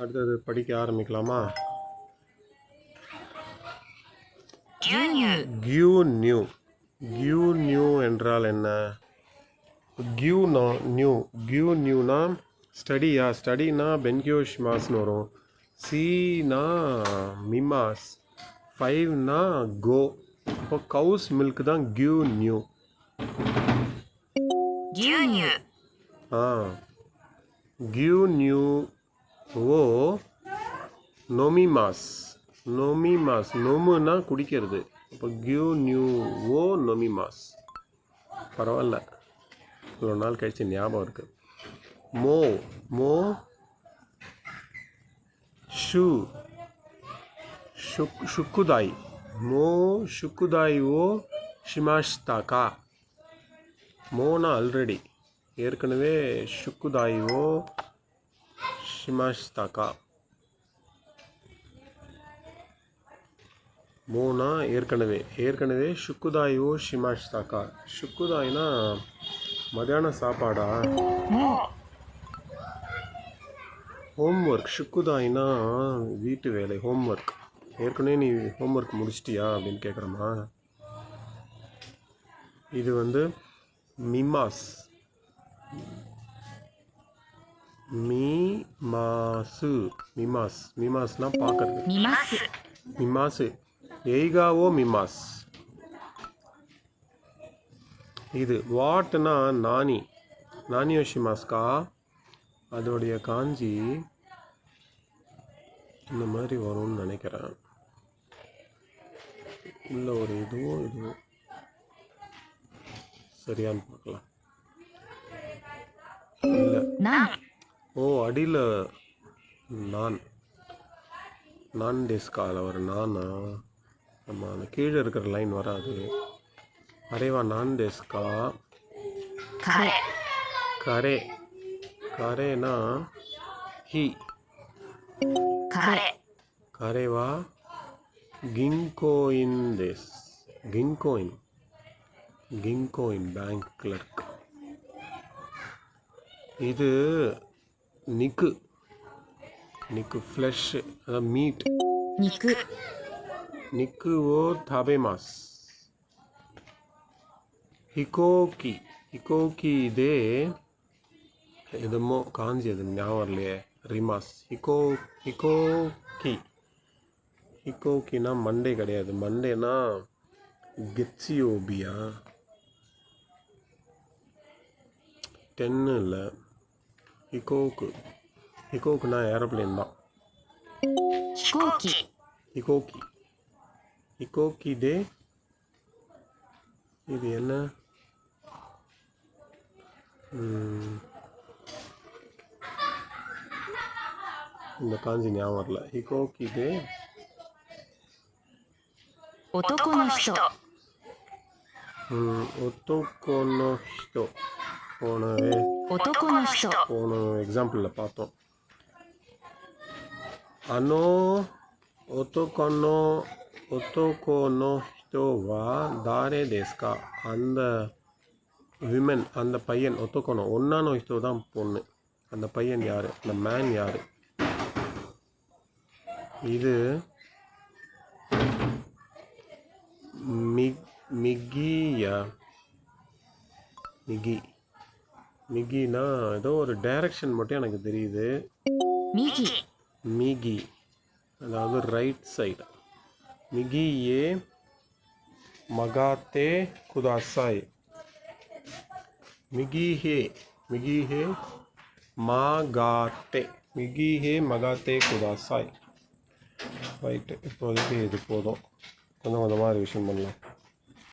அடுத்தது படிக்க ஆரம்பிக்கலாமா? கியூ நியூ கியூ நியூ என்றால் என்ன? கியூ நா நியூ கியூ நியூனா ஸ்டடியா ஸ்டடினா பென்கியோஷ்மாஸ்னு வரும். சீனா மிமாஸ் ஃபைவ்னா கோ இப்போ கவுஸ் மில்க் தான் கியூ நியூ ஆ. கியூ நியூ ஓ நொமிமாஸ். நொமிமாஸ். நொமுன்னா குடிக்கிறது. இப்போ கியூ நியூ ஓ நொமிமாஸ். பரவாயில்ல. இவ்வளோ நாள் கழிச்சு ஞாபகம் இருக்குது மோ மோ ஷு ஷுக் ஷுக்குதாய். மோ ஷுக்குதாய் ஓ ஷிமாஷ்தாக்கா மோனா ஆல்ரெடி ஏற்கனவே ஷுக்குதாயோ ஷிமாஷ்தாக்கா மோனா ஏற்கனவே ஏற்கனவே ஷுக்குதாயோ ஷிமாஷ்தாக்கா ஷுக்குதாய்னா மதியான சாப்பாடா? ஹோம் ஒர்க் ஷுக்குதாய்னா வீட்டு வேலை ஹோம் ஒர்க் ஏற்கனவே நீ ஹோம் ஒர்க் முடிச்சிட்டியா அப்படின்னு கேட்குறமா இது வந்து மிமாஸ். மிமாசு. மிமாஸ். மிமாஸ்னா பார்க்கறது. மிமாசு. மிமாசு. எய்காவோ மிமாஸ். இது வாட்னா நானி நானியோஷிமாஸ்கா அதோடைய காஞ்சி இந்த மாதிரி வரும்னு நினைக்கிறேன். உள்ள ஒரு இதுவோ இதுவோ. சரியான்னு பார்க்கலாம். இல்லை. ஓ அடியில் நான். நான் டெஸ்கால ஒரு நானா? நம்ம அந்த கீழே இருக்கிற லைன் வராது. அரேவா நான் டெஸ்கா? 彼 கரே. கரேனா? ஹி. 彼 கரேவா? கிங்கோயின் டெஸ். கிங்கோயின். கிங்கோயின் பேங்க் கிளர்க். இது நிக்கு. நிக்கு ஃப்ளஷ் அதாவது மீட் 肉 நிக்கு ஓ தபேமாஸ். ஹிகோக்கி. ஹிகோக்கி இதே எதுமோ காஞ்சி அது ஞாபகம் இல்லையே ரிமாஸ். ஹிகோ ஹிகோக்கி. ஹிகோக்கினா மண்டே கிடையாது. மண்டேனா கெட்சியோபியா டென்னு இல்லை. ஹிகோக்கு ஹிகோக்குனா ஏரோப்ளேன் தான் 飛行機 ஹிகோக்கி ஹிகோக்கி டே இது என்ன ம். இந்த காஞ்சி ஞாபகம் வரல ஹிகோக்கி டே 男の人 ம், ஒத்தோக்கோனோ ஹிட்டோ போனவே 男の人 போன எக்ஸாம்பிளில் பார்த்தோம் அனோ ஒத்தோக்கோனோ ஒத்தோக்கோனோ ஹிட்டோ வா தாரே தேஸ்கா அந்த விமன் அந்த பையன் ஒத்தோக்கோனோ ஒன்னானோ ஹிட்டோ தான் பொண்ணு அந்த பையன் யார் அந்த மேன் யார் இது மிக் மிகியா மிகி மிகினா ஏதோ ஒரு டைரக்ஷன் மட்டும் எனக்கு தெரியுது. 右 மிகி. அதாவது ரைட் சைடு மிகி ஏ மகாத்தே குதாசாய். மிகி ஹே மிகி ஹே மகாத்தே. மிகி ஹே மகாத்தே குதாசாய். ரைட்டு இப்போதைக்கு இது போதும். கொஞ்சம் கொஞ்சமாக ரிவிஷன் பண்ணலாம்.